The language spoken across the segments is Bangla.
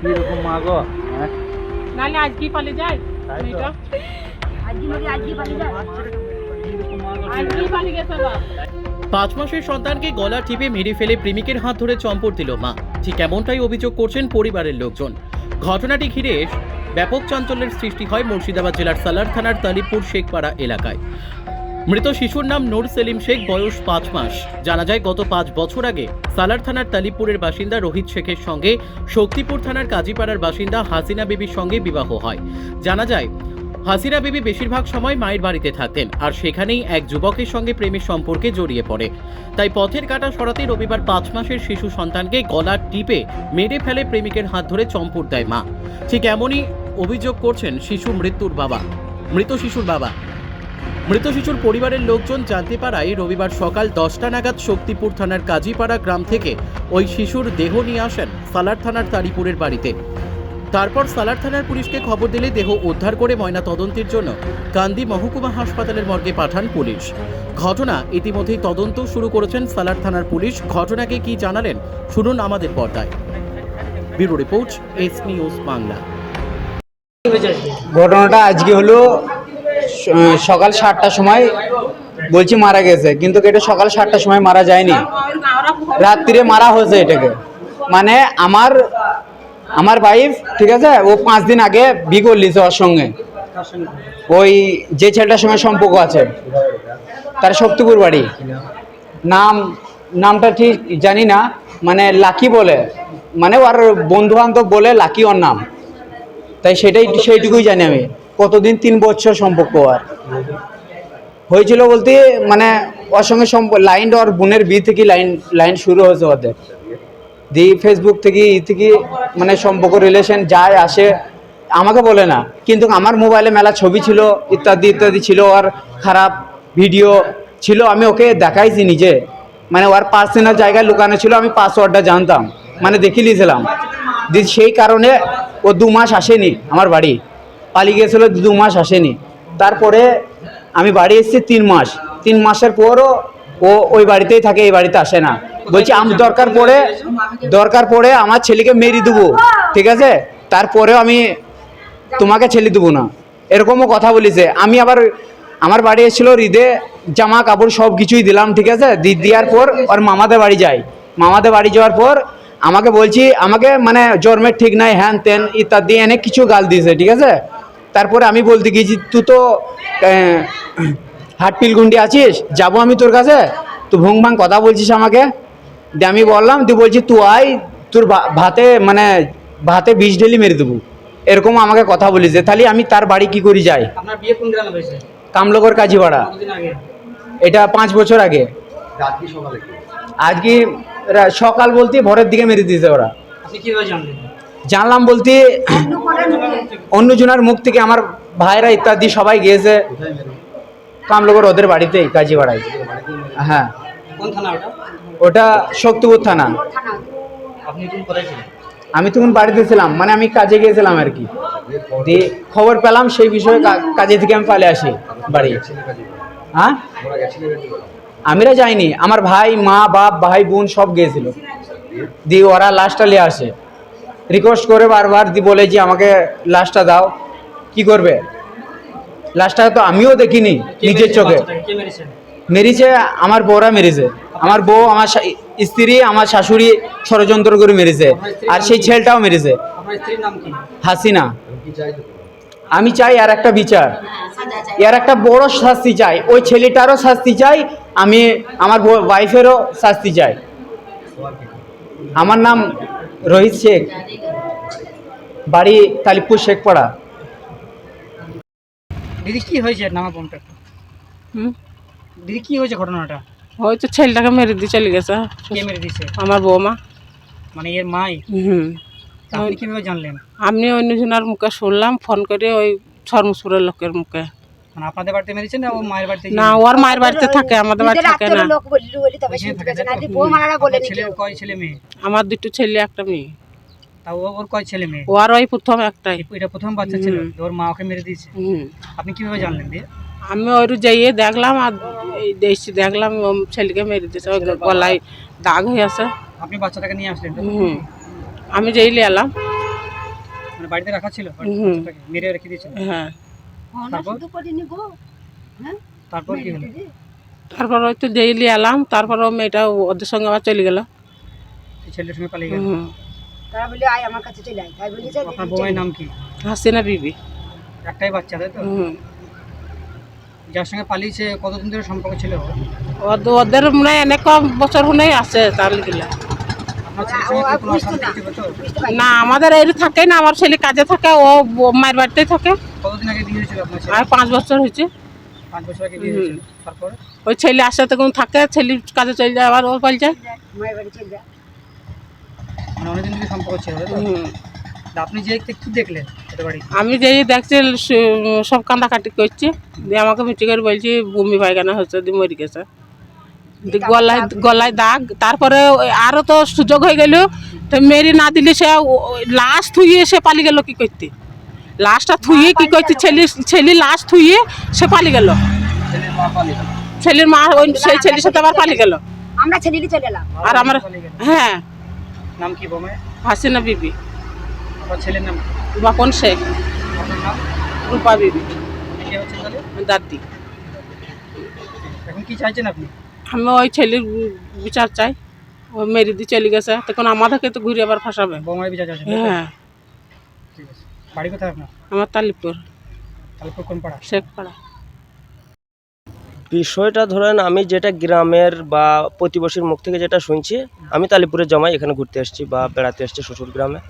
কীরকম মা গো? হ্যাঁ? নাহলে যায় গেছে বা পাঁচ মাসের সন্তানকে গলা টিপে মেরে ফেলে প্রেমিকের হাত ধরে চম্পট দিল মা। ঠিক এমনটাই অভিযোগ করছেন পরিবারের লোকজন। ঘটনাটি ঘিরে ব্যাপক চাঞ্চল্যের সৃষ্টি হয় মুর্শিদাবাদ জেলার সালার থানার তালিপুর শেখপাড়া এলাকায়। মৃত শিশুর নাম নূর সেলিম শেখ, বয়স পাঁচ মাস। জানা যায়, গত পাঁচ বছর আগে সালার থানার তালিপুরের বাসিন্দা রোহিত শেখের সঙ্গে শক্তিপুর থানার কাজীপাড়ার বাসিন্দা হাসিনা বিবির সঙ্গে বিবাহ হয়। জানা যায়, হাসিনা বিবি বেশিরভাগ সময় মায়ের বাড়িতে থাকতেন আর সেখানেই এক যুবকের সঙ্গে প্রেমের সম্পর্কে জড়িয়ে পড়ে। তাই পথের কাটা সরাতে রবিবার পাঁচ মাসের শিশু সন্তানকে গলা টিপে মেরে ফেলে প্রেমিকের হাত ধরে চম্পট দেয় মা। ঠিক এমনই অভিযোগ করছেন শিশু মৃত্যুর বাবা, মৃত শিশুর বাবা। মৃত শিশুর পরিবারের লোকজন জানতে পারায় রবিবার সকাল দশটা নাগাদ শক্তিপুর থানার কাজীপাড়া গ্রাম থেকে ওই শিশুর দেহ নিয়ে আসেন সালার থানার তারিপুরের বাড়িতে। তারপর সালার থানার পুলিশকে খবর দিলে দেহ উদ্ধার করে ময়না তদন্তের জন্য কান্দি মহকুমা হাসপাতালের মর্গে পাঠান পুলিশ। ঘটনা ইতিমধ্যেই তদন্ত শুরু করেছেন সালার থানার পুলিশ। ঘটনাকে কি জানালেন শুনুন আমাদের পর্দায়। Bureau report, S news Bangla. ঘটনাটা আজকে হলো সকাল সাতটার সময় বলছি মারা গেছে, কিন্তু এটা সকাল সাতটার সময় মারা যায়নি। রাত্রিরে মারা হয়েছে এটাকে। মানে আমার আমার ওয়াইফ ঠিক আছে, ও পাঁচ দিন আগে বি করলিছে ওর সঙ্গে। ওই যে ছেলেটার সঙ্গে সম্পর্ক আছে, তার শক্তিপুর বাড়ি। নাম, নামটা ঠিক জানি না মানে লাকি বলে মানে ওর বন্ধু বান্ধব বলে লাকি ওর নাম। তাই সেটাই, সেইটুকুই জানি আমি। কতদিন? তিন বছর সম্পর্ক আর। হয়েছিল বলতে মানে ওর সঙ্গে লাইন ওর বোনের বি থেকে লাইন লাইন শুরু হয়েছে ওদের। দি ফেসবুক থেকে ই থেকে মানে সম্পর্ক রিলেশন যায়, আসে। আমাকে বলে না, কিন্তু আমার মোবাইলে মেলা ছবি ছিল, ইত্যাদি ইত্যাদি ছিল, আর খারাপ ভিডিও ছিল। আমি ওকে দেখাইছি নিজে। মানে ওর পার্সোনাল জায়গায় লুকানো ছিল, আমি পাসওয়ার্ডটা জানতাম। মানে দেখে নিয়েছিলাম সেই কারণে ও দু মাস আসেনি আমার বাড়ি। পালিয়ে গিয়েছিল দু মাস আসেনি। তারপরে আমি বাড়ি এসেছি তিন মাস। তিন মাসের পরও ও ওই বাড়িতেই থাকে, এই বাড়িতে আসে না। বলছি, আমি দরকার পড়ে দরকার পড়ে আমার ছেলেকে মেরে দেবো, ঠিক আছে? তারপরেও আমি তোমাকে ছেলে দেবো না। এরকমও কথা বলেছে। আমি আবার, আমার বাড়ি এসেছিল হৃদে জামা কাপড় সব কিছুই দিলাম, ঠিক আছে? দি দেওয়ার পর ওর মামাদের বাড়ি যাই। মামাদের বাড়ি যাওয়ার পর আমাকে বলছি আমাকে মানে জন্মের ঠিক নাই হ্যান তেন ইত্যাদি অনেক কিছু গাল দিয়েছে ঠিক আছে? তারপরে আমি বলতে গিয়েছি তুই তো হাট পিলগুন্ডি আছিস? যাব আমি তোর কাছে? তুই ভুং ভাং কথা বলছিস আমাকে? দিয়ে আমি বললাম তুই বলছি তুই আয় তোর ভাতে মানে ভাতে বিষ ঢেলি মেরে দেবো। এরকম আমাকে কথা বলিছে। তাহলে আমি তার বাড়ি কি করি যাই? কামলগর কাজীপাড়া। এটা পাঁচ বছর আগে। আজকে সকাল বলতে ভোরের দিকে মেরে দিয়েছে ওরা। জানলাম বলতে অন্যজনের মুখ থেকে আমার ভাইরা ইত্যাদি সবাই গিয়েছে। কামলগর ওদের বাড়িতেই কাজীপাড়ায় হ্যাঁ। ওটা? শক্তিপুর থানা। আমি তখন বাড়িতে ছিলাম মানে আমি কাজে গিয়েছিলাম আর কি। দিয়ে খবর পেলাম সেই বিষয়ে কাজে থেকে আমি পালে আসি বাড়ি। হ্যাঁ? আমিরা যাইনি আমার ভাই মা বাপ ভাই বোন সব গিয়েছিল দিয়ে ওরা লাশটা নিয়ে আসে। রিকোয়েস্ট করে বারবার দি বলে যে আমাকে লাশটা দাও। কি করবে? লাশটা তো আমিও দেখিনি নিজের চোখে। মেরেছে? আমার বউরা মেরেছে। আমার বউ আমার স্ত্রী আমার শাশুড়ি ষড়যন্ত্র করে মেরেছে। আর সেই ছেলেটাও মেরেছে। আপনার স্ত্রীর নাম কি? হাসিনা। আমি চাই আর একটা বিচার। এর একটা বড় শাস্তি চাই। ওই ছেলেটারও শাস্তি চাই আমি আমার ওয়াইফেরও শাস্তি চাই। আমার নাম রোহিত শেখ। বাড়ি তালিপুর শেখপাড়া। দিদি কি হয়েছে নামা বোনটা হুম? দিদি কি হয়েছে ঘটনাটা? ওই তো ছেলেটাকে মেরে দিয়ে চলে গেছে। কে মেরে দিয়েছে আমার বৌমা মানে এর মাই? হুম। আপনি কীভাবে জানলেন? আমি অন্যজনের মুখে শুনলাম ফোন করে ওই ছরমুসুরের লোকের মুখে। মানে আপনাদের বাড়িতে মেরেছে না ও মায়ের বাড়িতে না ওর মায়ের বাড়িতে থাকে আমাদের বাড়ি থাকে না। লোক বললি বলি তবে শুনতে থাকে না বউ মারারা বলে ছেলে কয় ছেলে মেয়ে? আমার দুটো ছেলে একটা মেয়ে। তা ও ওর কয় ছেলে মেয়ে? ওই প্রথম একটাই। এটা প্রথম বাচ্চা ছিল ওর মা ওকে মেরে দিয়েছে? হুম। আপনি কীভাবে জানলেন দিয়ে আমি ওইরু যাইয়ে দেখলাম আর দেখছি দেখলাম ও ছেলেকে মেরে দিয়েছে গলায় দাগ হয়ে আছে। আপনি বাচ্চাটাকে নিয়ে আসলেন হুম। আমি যেইলে এলাম। বাড়িতে রাখা ছিল? হুম। মেরে রেখে দিয়েছিল? হ্যাঁ। তারপর? তারপর কি হলো? তারপর ওই তো ডেইলি এলাম তারপর ও মেয়েটা ওদের সঙ্গে আবার চলে গেল। ছেলের সঙ্গে পালিয়ে গেল? হুম। তারা বলে আয় আমার কাছে চলে আয়। তাই বলি যে আপনার বউয়ের নাম কি? হাসিনা বিবি। একটাই বাচ্চা তাই তো? হুম। যার সঙ্গে পালিয়েছে কতদিন ধরে সম্পর্ক ছিল? ওদ- ওদের মানে অনেক কম বছর হলে আছে তার গেলে না। আমাদের এই থাকে না আমার ছেলে কাজে থাকে ও মায়ের বাড়িতেই থাকে। আর পাঁচ বছর হয়েছে। ওই ছেলে আসে তখন থাকে ছেলে কাজে চলে যায় আবার ও পাল যায়। মানে আপনি যে কি দেখলেন আমি যেই দেখছি সব কান্দাকাটি করছি। দিয়ে আমাকে মিটি করে বলছি বমি পায়খানা হচ্ছে দিয়ে মরে গেছে। গলায় গলায় দাগ। তারপরে আরও তো সুযোগ হয়ে গেল তো মেরি না দিলে সে লাশ থুইয়ে সে পালি গেল কি করতে? লাশটা থুইয়ে কি করতে? ছেলে ছেলে লাশ থুইয়ে সে পালি গেল। ছেলের মা পালিয়ে গেল ছেলের মা ওই সেই ছেলের সাথে আবার পালি গেল। আমরা ছেড়ে চলে এলাম। আর আমার হ্যাঁ। নাম কি বোমে? হাসিনা বিবি। আপনার ছেলের নাম? বাপন শেখ? রূপা বিবি। কে হচ্ছেন তাহলে? দাদি। এখন কি চাইছেন আপনি? আমি ওই ছেলের বিচার চাই। ও মেরে দিয়ে চলে গেছে। তখন আমাদেরকে তো ঘুরে আবার ফাঁসাবে। বৌমার বিচার হ্যাঁ। ঠিক আছে। বাড়ি কোথায় আপনার? আমার তালিপুর। তারপর কোন পাড়া? শেখপাড়া। বিষয়টা ধরেন আমি যেটা গ্রামের বা প্রতিবেশীর মুখ থেকে যেটা শুনছি আমি তালিপুরে জমাই এখানে ঘুরতে এসেছি বা বেড়াতে এসেছি শ্বশুর গ্রামে।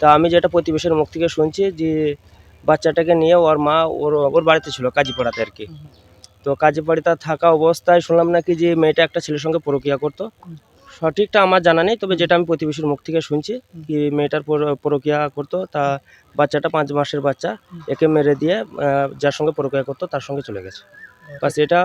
তা আমি যেটা প্রতিবেশীর মুখ থেকে শুনছি যে বাচ্চাটাকে নিয়ে ওর মা ওর ওর বাড়িতে ছিল কাজীপাড়াতে আর কি। তো কাজীপাড়িতে থাকা অবস্থায় শুনলাম নাকি যে মেয়েটা একটা ছেলের সঙ্গে পরকিয়া করতো। সঠিকটা আমার জানা নেই তবে যেটা আমি প্রতিবেশীর মুখ থেকে শুনছি কি মেয়েটার প্রক্রিয়া পরকিয়া করতো তা বাচ্চাটা পাঁচ মাসের বাচ্চা একে মেরে দিয়ে যার সঙ্গে পরকিয়া করতো তার সঙ্গে চলে গেছে। বাস এটা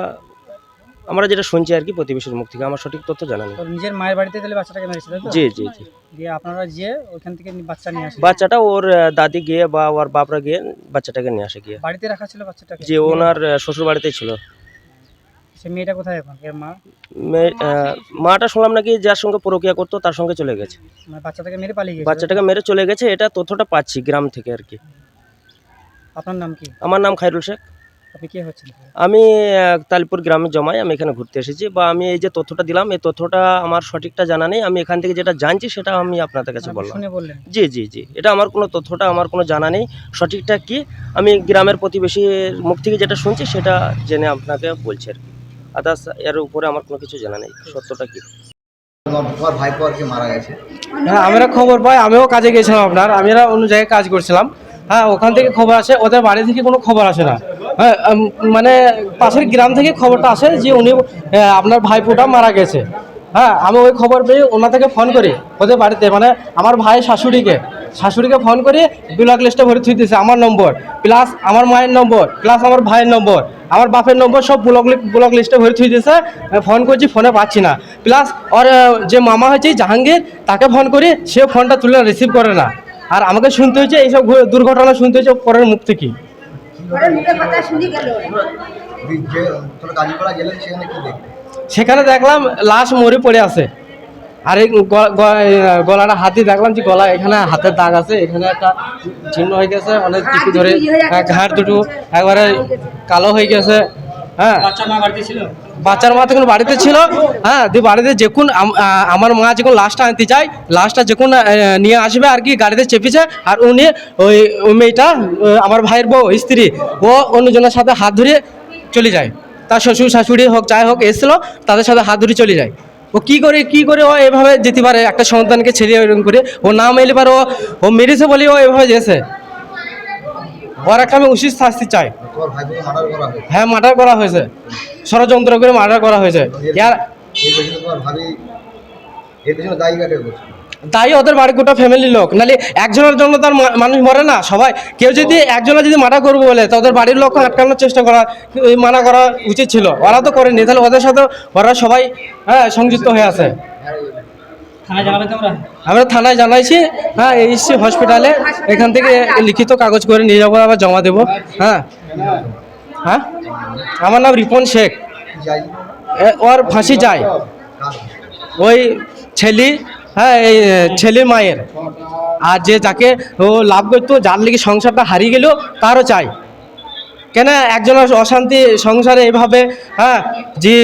আমরা যেটা শুনছি আর কি প্রতিবেশীর মুখ থেকে আমার সঠিক তথ্য জানা নেই। তো নিজের মায়ের বাড়িতে তাহলে বাচ্চাটাকে মেরেছে তাই তো? জি জি জি। দিয়ে আপনারা গিয়ে ওইখান থেকে বাচ্চা নিয়ে আসেন। বাচ্চাটা ওর আহ, দাদি গিয়ে বা ওর বাপরা গিয়ে বাচ্চাটাকে নিয়ে আসে গিয়ে। বাড়িতে রাখা ছিল বাচ্চাটাকে? যে ওনার আহ, শ্বশুর বাড়িতেই ছিল। সে মেয়েটা কোথায় এখন? এর মা? মেয়ে- আহ, মাটা শুনলাম নাকি যার সঙ্গে পরকিয়া করতো তার সঙ্গে চলে গেছে। মানে বাচ্চাটাকে মেরে পালিয়ে গেছে বাচ্চাটাকে মেরে চলে গেছে এটা তথ্যটা পাচ্ছি গ্রাম থেকে আর কি। আপনার নাম কি? আমার নাম খাইরুল শেখ। আপনি কে হচ্ছেন আমি তালিপুর গ্রামে জমাই আমি এখানে ঘুরতে এসেছি। বা আমি এই যে তথ্যটা দিলাম এই তথ্যটা আমার সঠিকটা জানা নেই। আমি এখান থেকে যেটা জানছি সেটা আমি আপনাদের কাছে বললাম। জি জি জি। এটা আমার কোনো তথ্যটা আমার কোনো জানা নেই। সঠিকটা কি? আমি গ্রামের প্রতিবেশীর মুখ থেকে যেটা শুনছি সেটা জেনে আপনাকে বলছি আর কি। আদার্স এর উপরে আমার কোনো কিছু জানা নেই সত্যটা কি? তোমার ভাইপো আর কি মারা গেছে? হ্যাঁ আমরা খবর পাই আমিও কাজে গেছিলাম আপনার আমরা অন্য জায়গায় কাজ করছিলাম। হ্যাঁ ওখান থেকে খবর আসে ওদের বাড়ি থেকে কোনো খবর আসে না। মানে পাশের গ্রাম থেকে খবরটা আসে যে উনি আপনার ভাইপোটা মারা গেছে। হ্যাঁ আমি ওই খবর পেয়ে ওনা থেকে ফোন করি ওদের বাড়িতে। মানে আমার ভাই শাশুড়িকে শাশুড়িকে ফোন করে, ব্লক লিস্টে ভরে থুই দিয়েছে আমার নম্বর, প্লাস আমার মায়ের নম্বর, প্লাস আমার ভাইয়ের নম্বর, আমার বাপের নম্বর সব ব্লক ব্লক লিস্টে ভরে থুই দিয়েছে। ফোন করছি, ফোনে পাচ্ছি না। প্লাস ওর যে মামা হয়েছে জাহাঙ্গীর, তাকে ফোন করি, সে ফোনটা তুলে রিসিভ করে না। আর আমাকে শুনতে হয়েছে, এইসব দুর্ঘটনা শুনতে হয়েছে পরের মুখ থেকে। সেখানে কি দেখলি সেখানে দেখলাম লাশ মরে পড়ে আছে। আর এই গলাটা হাতি দেখলাম যে গলা এখানে হাতের দাগ আছে এখানে একটা চিহ্ন হয়ে গেছে অনেক কিছু টিপি ধরে ইয়ে হয়ে ঘাড় দুটো একবারে কালো হয়ে গেছে। হ্যাঁ। বাচ্চার মা তখন বাড়িতে ছিল। হ্যাঁ দিয়ে বাড়িতে যখন আম- আমার মা যখন লাশটা আনতে যায় লাশটা যখন আহ, নিয়ে আসবে আর কি গাড়িতে চেপেছে আর উনি ওই ওই মেয়েটা আমার ভাইয়ের বউ স্ত্রী ও অন্যজনের সাথে হাত ধরে চলে যায়। তার শ্বশুর শাশুড়ি হোক যাই হোক এসেছিল তাদের সাথে হাত ধরে চলে যায়। ও কি করে কি করে ও এভাবে যেতে পারে? একটা সন্তানকে ছেড়ে এরকম করে ও না মেলে পারে ও ও মেরেছে বলে ও এভাবে যেছে। ওর একটা আমি উচিত শাস্তি চাই। হ্যাঁ মার্ডার করা হয়েছে। ষড়যন্ত্র করে মার্ডার করা হয়েছে। তাই ওদের বাড়ির গোটা ফ্যামিলির লোক। নাহলে একজনের জন্য তার মানুষ মরে না সবাই। কেউ যদি একজনের যদি মানা করব বলে তো ওদের বাড়ির লোক আটকানোর চেষ্টা করা মানা করা উচিত ছিল। ওরা তো করেনি তাহলে ওদের সাথে ওরা সবাই হ্যাঁ সংযুক্ত হয়ে আছে। তোমরা আমরা থানায় জানাইছি হ্যাঁ এসছি হসপিটালে এখান থেকে লিখিত কাগজ করে নিয়ে যাব, আবার জমা দেবো হ্যাঁ। হ্যাঁ? আমার নাম রিপন শেখ। ওর ফাঁসি যায় ওই ছেলি হ্যাঁ এই ছেলির মায়ের। আর যে যাকে ও লাভ করতো, যার লেগে সংসারটা হারিয়ে গেল তারও চাই। কেন একজনের অশান্তি সংসারে এভাবে হ্যাঁ যে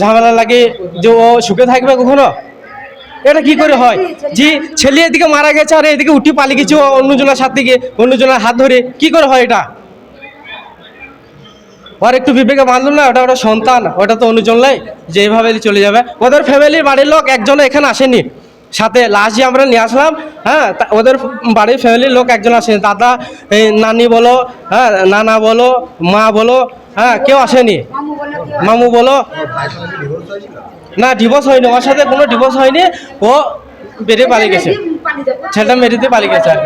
ঝামেলা লাগে যে ও সুখে থাকবে কখনো? এটা কি করে হয়? যে ছেলে এদিকে মারা গেছে আর এদিকে উঠি পালিয়ে গেছে অন্যজনের সাথে গিয়ে অন্যজনের হাত ধরে। কি করে হয় এটা? ওর একটু বিবেকে বাঁধলো না ওটা ওটা সন্তান ওটা তো অনুজন লাই যে এইভাবে চলে যাবে। ওদের ফ্যামিলির বাড়ির লোক একজন এখানে আসেনি। সাথে লাস্ট যে আমরা নিয়ে আসলাম হ্যাঁ ওদের বাড়ির ফ্যামিলির লোক একজন আসেনি। দাদা নানি বলো হ্যাঁ নানা বলো মা বলো হ্যাঁ কেউ আসেনি। মামু বলো না ডিভোর্স হয়নি, ওর সাথে কোনো ডিভোর্স হয়নি, ও বেরিয়ে পালিয়ে গেছে ছেলেটা মেরিতে পালিয়ে গেছে আর।